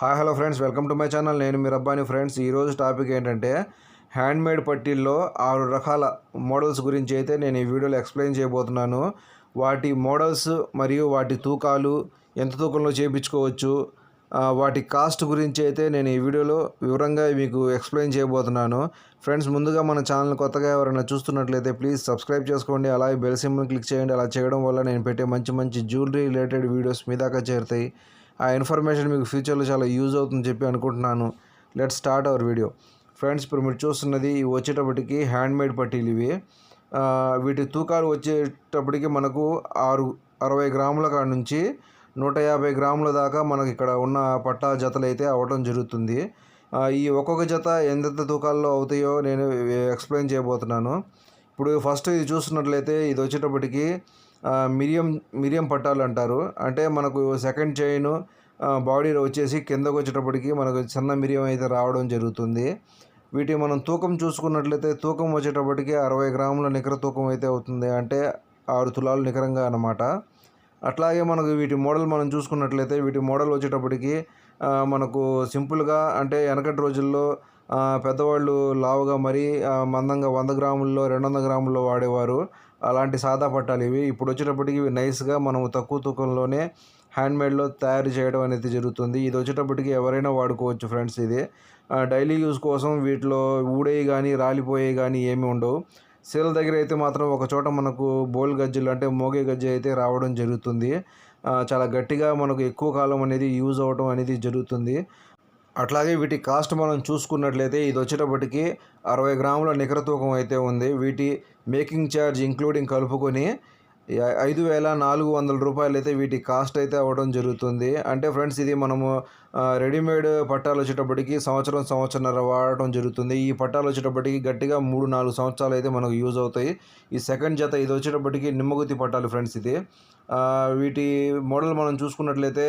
Hi hello friends. Welcome to my channel. నేను మీ Rabbani. Friends ఈరోజు టాపిక్ ఏంటంటే హ్యాండ్మేడ్ పట్టీల్లో ఆరు రకాల మోడల్స్ గురించి అయితే నేను ఈ వీడియోలో ఎక్స్ప్లెయిన్ చేయబోతున్నాను. వాటి మోడల్స్ మరియు వాటి తూకాలు ఎంత తూకంలో చేయించుకోవచ్చు వాటి కాస్ట్ గురించి అయితే నేను ఈ వీడియోలో వివరంగా మీకు ఎక్స్ప్లెయిన్ చేయబోతున్నాను. ఫ్రెండ్స్ ముందుగా మన ఛానల్ కొత్తగా ఎవరైనా చూస్తున్నట్లయితే ప్లీజ్ సబ్స్క్రైబ్ చేసుకోండి. అలాగే బెల్ సింబల్ క్లిక్ చేయండి. అలా చేయడం వల్ల నేను పెట్టే మంచి మంచి జ్యువెలరీ రిలేటెడ్ వీడియోస్ మీ దాకా చేరుతాయి. ఆ ఇన్ఫర్మేషన్ మీకు ఫ్యూచర్లో చాలా యూజ్ అవుతుందని చెప్పి అనుకుంటున్నాను. Let start our video. Friends ఇప్పుడు మీరు చూస్తున్నది ఇవి వచ్చేటప్పటికి హ్యాండ్మేడ్ పట్టీలు ఇవి. వీటి తూకాలు వచ్చేటప్పటికి మనకు ఆరు అరవై గ్రాముల కాడ నుంచి నూట యాభై గ్రాముల దాకా మనకి ఇక్కడ ఉన్న పట్టా జతలు అయితే అవ్వడం జరుగుతుంది ఈ ఒక్కొక్క జత ఎంతెంత తూకాల్లో అవుతాయో నేను ఎక్స్ప్లెయిన్ చేయబోతున్నాను. ఇప్పుడు ఫస్ట్ ఇది చూస్తున్నట్లయితే ఇది వచ్చేటప్పటికి మిరియం మిరియం పట్టాలు అంటారు. అంటే మనకు సెకండ్ చైన్ బాడీలో వచ్చేసి కిందకు వచ్చేటప్పటికి మనకు చిన్న మిరియం అయితే రావడం జరుగుతుంది. వీటి మనం తూకం చూసుకున్నట్లయితే తూకం వచ్చేటప్పటికి అరవై గ్రాముల నికర తూకం అయితే అవుతుంది. అంటే ఆరు తులాలు నికరంగా అన్నమాట. అట్లాగే మనకు వీటి మోడల్ మనం చూసుకున్నట్లయితే వీటి మోడల్ వచ్చేటప్పటికి మనకు సింపుల్గా అంటే వెనకటి రోజుల్లో పెద్దవాళ్ళు లావుగా మరీ మందంగా వంద గ్రాముల్లో రెండు వందల గ్రాముల్లో వాడేవారు. అలాంటి సాదా పట్టాలు ఇవి. ఇప్పుడు వచ్చేటప్పటికి ఇవి నైస్గా మనం తక్కువ తూకంలోనే హ్యాండ్మేడ్లో తయారు చేయడం అనేది జరుగుతుంది. ఇది వచ్చేటప్పటికి ఎవరైనా వాడుకోవచ్చు ఫ్రెండ్స్ ఇది. డైలీ యూస్ కోసం వీటిలో ఊడేవి కానీ రాలిపోయేవి కానీ ఏమీ ఉండవు. సేల్ దగ్గర అయితే మాత్రం ఒక చోట మనకు బోల్ గజ్జలు అంటే మోగే గజ్జి అయితే రావడం జరుగుతుంది. చాలా గట్టిగా మనకు ఎక్కువ కాలం అనేది యూజ్ అవ్వడం అనేది జరుగుతుంది. అట్లాగే వీటి కాస్ట్ మనం చూసుకున్నట్లయితే ఇది వచ్చేటప్పటికి అరవై గ్రాముల నికర తూకం అయితే ఉంది. వీటి మేకింగ్ ఛార్జ్ ఇంక్లూడింగ్ కలుపుకొని ఐదు వేల నాలుగు వందల రూపాయలు అయితే వీటి కాస్ట్ అయితే అవ్వడం జరుగుతుంది. అంటే ఫ్రెండ్స్ ఇది మనము రెడీమేడ్ పట్టాలు వచ్చేటప్పటికి సంవత్సరం సంవత్సరంన్నర వాడటం జరుగుతుంది. ఈ పట్టాలు వచ్చేటప్పటికి గట్టిగా మూడు నాలుగు సంవత్సరాలు అయితే మనకు యూజ్ అవుతాయి. ఈ సెకండ్ జత ఇది వచ్చేటప్పటికి నిమ్మగుతి పట్టాలు ఫ్రెండ్స్ ఇది. వీటి మోడల్ మనం చూసుకున్నట్లయితే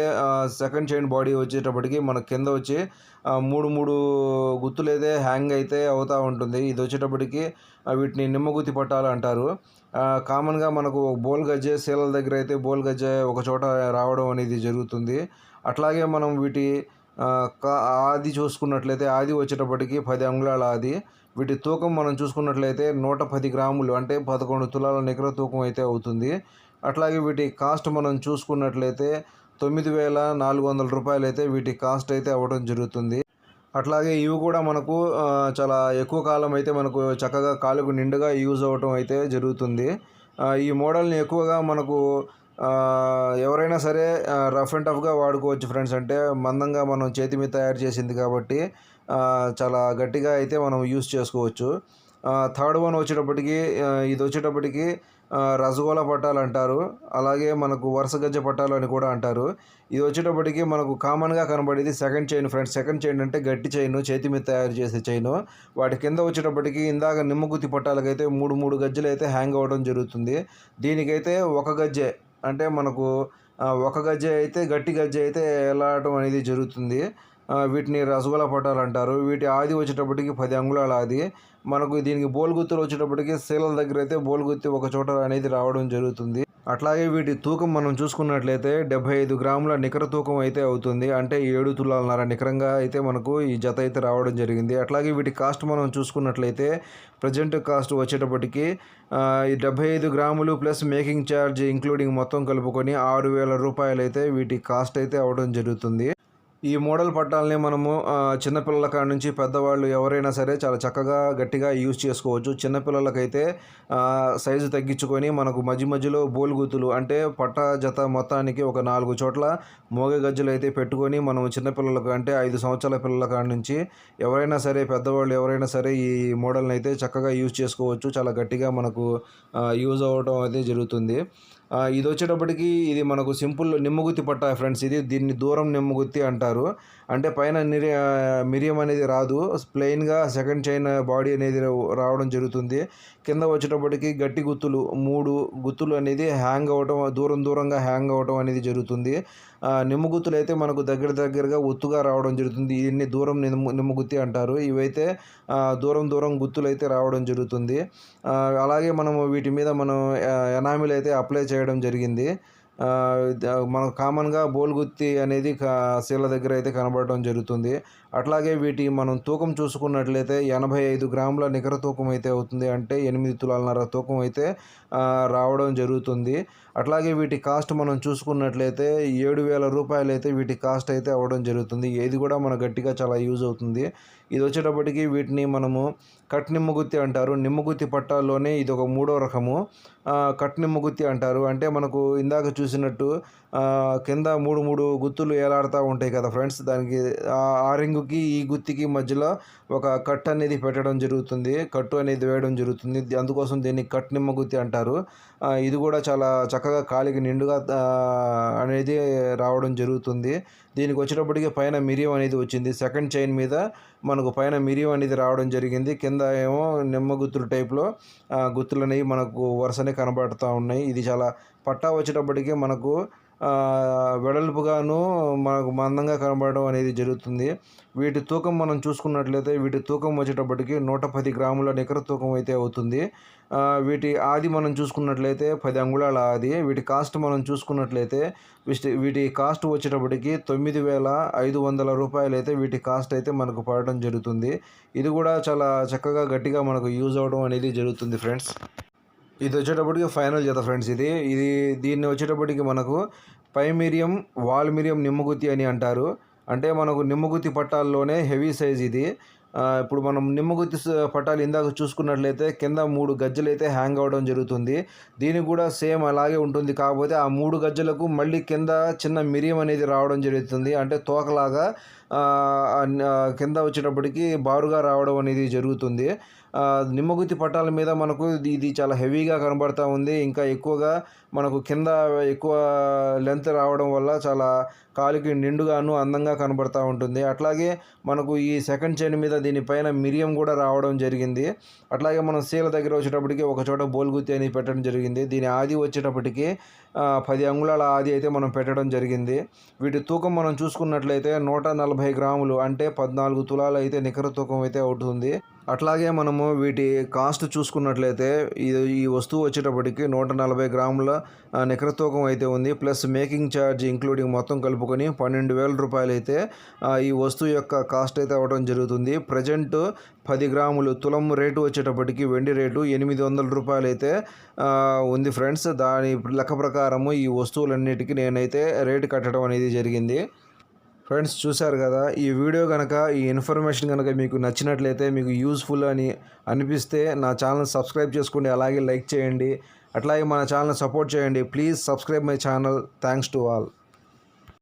సెకండ్ చైన్ బాడీ వచ్చేటప్పటికి మన కింద వచ్చి మూడు మూడు గుత్తులైతే హ్యాంగ్ అయితే అవుతూ ఉంటుంది. ఇది వచ్చేటప్పటికి వీటిని నిమ్మగుత్తి పట్టాలు అంటారు. కామన్గా మనకు బోల్ గజ్జె సీలల దగ్గర అయితే బోల్ గజ్జె ఒక చోట రావడం అనేది జరుగుతుంది. అట్లాగే మనం వీటి ఆది చూసుకున్నట్లయితే ఆది వచ్చేటప్పటికి పది అంగుళాల ఆది. వీటి తూకం మనం చూసుకున్నట్లయితే నూట పది గ్రాములు అంటే పదకొండు తులాల నికర తూకం అయితే అవుతుంది. అట్లాగే వీటి కాస్ట్ మనం చూసుకున్నట్లయితే తొమ్మిది వేల నాలుగు వందల రూపాయలు అయితే వీటి కాస్ట్ అయితే అవ్వడం జరుగుతుంది. అట్లాగే ఇవి కూడా మనకు చాలా ఎక్కువ కాలం అయితే మనకు చక్కగా కాలుకు నిండుగా యూజ్ అవ్వటం అయితే జరుగుతుంది. ఈ మోడల్ని ఎక్కువగా మనకు ఎవరైనా సరే రఫ్ అండ్ టఫ్గా వాడుకోవచ్చు ఫ్రెండ్స్. అంటే మందంగా మనం చేతి మీద తయారు చేసింది కాబట్టి చాలా గట్టిగా అయితే మనం యూజ్ చేసుకోవచ్చు. థర్డ్ వన్ వచ్చేటప్పటికి ఇది వచ్చేటప్పటికి రసగోళ పట్టాలు అంటారు. అలాగే మనకు వరుస గజ్జ పట్టాలు అని కూడా అంటారు. ఇది వచ్చేటప్పటికి మనకు కామన్గా కనబడేది second chain friends second chain అంటే గట్టి చైన్ చేతి మీద తయారు చేసే చైన్ వాటి కింద వచ్చేటప్పటికి ఇందాక నిమ్మగుత్తి పట్టాలకైతే మూడు మూడు గజ్జలు అయితే హ్యాంగ్ అవ్వడం జరుగుతుంది. దీనికైతే ఒక గజ్జె అంటే మనకు ఒక గజ్జె అయితే గట్టి గజ్జె అయితే వెళ్ళడం అనేది జరుగుతుంది. వీటిని రసగుల్లా పటాలు అంటారు. వీటి ఆది వచ్చేటప్పటికి పది అంగుళాల ఆది. మనకు దీనికి బోల్గుత్తులు వచ్చేటప్పటికి శీలల దగ్గర అయితే బోల్గుత్తి ఒక చోట అనేది రావడం జరుగుతుంది. అట్లాగే వీటి తూకం మనం చూసుకున్నట్లయితే డెబ్బై ఐదు గ్రాముల నికర తూకం అయితే అవుతుంది. అంటే ఏడు తులాలన్నర నికరంగా అయితే మనకు ఈ జత అయితే రావడం జరిగింది. అట్లాగే వీటి కాస్ట్ మనం చూసుకున్నట్లయితే ప్రజెంట్ కాస్ట్ వచ్చేటప్పటికి ఈ డెబ్బై ఐదు గ్రాములు ప్లస్ మేకింగ్ ఛార్జ్ ఇంక్లూడింగ్ మొత్తం కలుపుకొని ఆరు వేల రూపాయలు అయితే వీటి కాస్ట్ అయితే అవ్వడం జరుగుతుంది. ఈ మోడల్ పట్టాలని మనము చిన్నపిల్లల కాడ నుంచి పెద్దవాళ్ళు ఎవరైనా సరే చాలా చక్కగా గట్టిగా యూజ్ చేసుకోవచ్చు. చిన్నపిల్లలకైతే సైజు తగ్గించుకొని మనకు మధ్య మధ్యలో బోలుగుతులు అంటే పట్ట జత మొత్తానికి ఒక నాలుగు చోట్ల మోగ గజ్జలు అయితే పెట్టుకొని మనం చిన్నపిల్లలకు అంటే ఐదు సంవత్సరాల పిల్లల కాడ నుంచి ఎవరైనా సరే పెద్దవాళ్ళు ఎవరైనా సరే ఈ మోడల్ని అయితే చక్కగా యూజ్ చేసుకోవచ్చు. చాలా గట్టిగా మనకు యూజ్ అవ్వడం అయితే జరుగుతుంది. ఇది వచ్చేటప్పటికి ఇది మనకు సింపుల్ నిమ్మగుత్తి పట్ట ఫ్రెండ్స్ ఇది దీన్ని దూరం నిమ్మగుత్తి అంటారు. అంటే పైన నిరి మిరియం అనేది రాదు. ప్లెయిన్గా సెకండ్ చైన్ బాడీ అనేది రావడం జరుగుతుంది. కింద వచ్చేటప్పటికి గట్టి గుత్తులు మూడు గుత్తులు అనేది హ్యాంగ్ అవ్వటం దూరం దూరంగా హ్యాంగ్ అవ్వటం అనేది జరుగుతుంది. నిమ్మగుత్తులు అయితే మనకు దగ్గర దగ్గరగా ఒత్తుగా రావడం జరుగుతుంది. ఇవన్నీ దూరం నిమ్మ నిమ్మగుత్తి అంటారు. ఇవైతే దూరం దూరం గుత్తులు అయితే రావడం జరుగుతుంది. అలాగే మనము వీటి మీద మనం ఎనామిల్ అయితే అప్లై చేయడం జరిగింది. మనకు కామన్గా బోల్గుత్తి అనేది కా- శీల దగ్గర అయితే కనబడటం జరుగుతుంది. అట్లాగే వీటి మనం తూకం చూసుకున్నట్లయితే ఎనభై ఐదు గ్రాముల నికర తూకం అయితే అవుతుంది అంటే ఎనిమిది తులాలన్నర తూకం అయితే రావడం జరుగుతుంది. అట్లాగే వీటి కాస్ట్ మనం చూసుకున్నట్లయితే ఏడు వేల రూపాయలు అయితే వీటి కాస్ట్ అయితే అవ్వడం జరుగుతుంది. ఇది కూడా మన గట్టిగా చాలా యూజ్ అవుతుంది. ఇది వచ్చేటప్పటికి వీటిని మనము కట్ నిమ్మగుత్తి అంటారు. నిమ్మగుత్తి పట్టాల్లోనే ఇది ఒక మూడో రకము. ఆ, కట్ అంటారు. అంటే మనకు ఇందాక చూసినట్టు కింద మూడు మూడు గుత్తులు ఏలాడుతూ ఉంటాయి కదా ఫ్రెండ్స్. దానికి ఆ రింగుకి ఈ గుత్తికి మధ్యలో ఒక కట్ అనేది పెట్టడం జరుగుతుంది. కట్టు అనేది వేయడం జరుగుతుంది. అందుకోసం దీన్ని కట్ నిమ్మగుత్తి అంటారు. ఇది కూడా చాలా చక్కగా కాలికి నిండుగా అనేది రావడం జరుగుతుంది. దీనికి వచ్చేటప్పటికి పైన మిరియం అనేది వచ్చింది. సెకండ్ చైన్ మీద మనకు పైన మిరియం అనేది రావడం జరిగింది. కింద ఏమో నిమ్మ గుత్తులు టైప్లో గుత్తులు అనేవి మనకు వరుసనే కనబడుతూ ఉన్నాయి. ఇది చాలా పట్టా వచ్చేటప్పటికి మనకు వెడల్పుగాను మనకు మందంగా కనబడడం అనేది జరుగుతుంది. వీటి తూకం మనం చూసుకున్నట్లయితే వీటి తూకం వచ్చేటప్పటికి నూట పది గ్రాముల నికర తూకం అయితే అవుతుంది. వీటి ఆది మనం చూసుకున్నట్లయితే పది అంగుళాల ఆది. వీటి కాస్ట్ మనం చూసుకున్నట్లయితే వీటి వీటి కాస్ట్ వచ్చేటప్పటికి తొమ్మిది వేల ఐదు వందల రూపాయలు అయితే వీటి కాస్ట్ అయితే మనకు పడడం జరుగుతుంది. ఇది కూడా చాలా చక్కగా గట్టిగా మనకు యూజ్ అవడం అనేది జరుగుతుంది ఫ్రెండ్స్. ఇది వచ్చేటప్పటికి ఫైనల్ జత ఫ్రెండ్స్ ఇది. ఇది దీన్ని వచ్చేటప్పటికి మనకు పై మీరియం వాల్ మీరియం నిమ్మగుత్తి అని అంటారు. అంటే మనకు నిమ్మగుత్తి పట్టాల్లోనే హెవీ సైజ్ ఇది. ఇప్పుడు మనం నిమ్మగుత్తి పట్టాలు ఇందాక చూసుకున్నట్లయితే కింద మూడు గజ్జలు అయితే హ్యాంగ్ అవ్వడం జరుగుతుంది. దీని కూడా సేమ్ అలాగే ఉంటుంది. కాకపోతే ఆ మూడు గజ్జలకు మళ్ళీ కింద చిన్న మిరియం అనేది రావడం జరుగుతుంది. అంటే తోకలాగా కింద వచ్చేటప్పటికి బారుగా రావడం అనేది జరుగుతుంది. నిమ్మగుత్తి పట్టాల మీద మనకు ఇది- చాలా హెవీగా కనబడతా ఉంది. ఇంకా ఎక్కువగా మనకు కింద ఎక్కువ లెంత్ రావడం వల్ల చాలా కాలికి నిండుగాను అందంగా కనబడతా ఉంటుంది. అట్లాగే మనకు ఈ సెకండ్ చైన్ మీద దీనిపైన మిరియం కూడా రావడం జరిగింది. అట్లాగే మనం సీల దగ్గర వచ్చేటప్పటికి ఒక చోట బోల్గుత్తి అని పెట్టడం జరిగింది. దీని ఆది వచ్చేటప్పటికి పది అంగుళాల ఆది అయితే మనం పెట్టడం జరిగింది. వీటి తూకం మనం చూసుకున్నట్లయితే నూట నలభై గ్రాములు అంటే పద్నాలుగు తులాలు అయితే నికర తూకం అయితే అవుతుంది. అట్లాగే మనము వీటి కాస్ట్ చూసుకున్నట్లయితే ఇది ఈ వస్తువు వచ్చేటప్పటికి నూట నలభై గ్రాముల నికరతూకం నికర తూకం అయితే ఉంది. ప్లస్ మేకింగ్ ఛార్జ్ ఇంక్లూడింగ్ మొత్తం కలుపుకొని పన్నెండు వేల రూపాయలు అయితే ఈ వస్తువు యొక్క కాస్ట్ అయితే అవ్వడం జరుగుతుంది. ప్రజెంట్ పది గ్రాములు తులం రేటు వచ్చేటప్పటికి వెండి రేటు ఎనిమిది వందల రూపాయలు అయితే ఉంది ఫ్రెండ్స్. దాని లెక్క ప్రకారము ఈ వస్తువులన్నిటికీ నేనైతే రేటు కట్టడం అనేది జరిగింది. ఫ్రెండ్స్ చూశారు కదా ఈ వీడియో కనుక ఈ ఇన్ఫర్మేషన్ కనుక మీకు నచ్చినట్లయితే మీకు యూస్ఫుల్ అని అనిపిస్తే నా ఛానల్ సబ్స్క్రైబ్ చేసుకోండి అలాగే లైక్ చేయండి. అట్లాగే మన ఛానల్ సపోర్ట్ చేయండి. Please subscribe my channel. Thanks to all.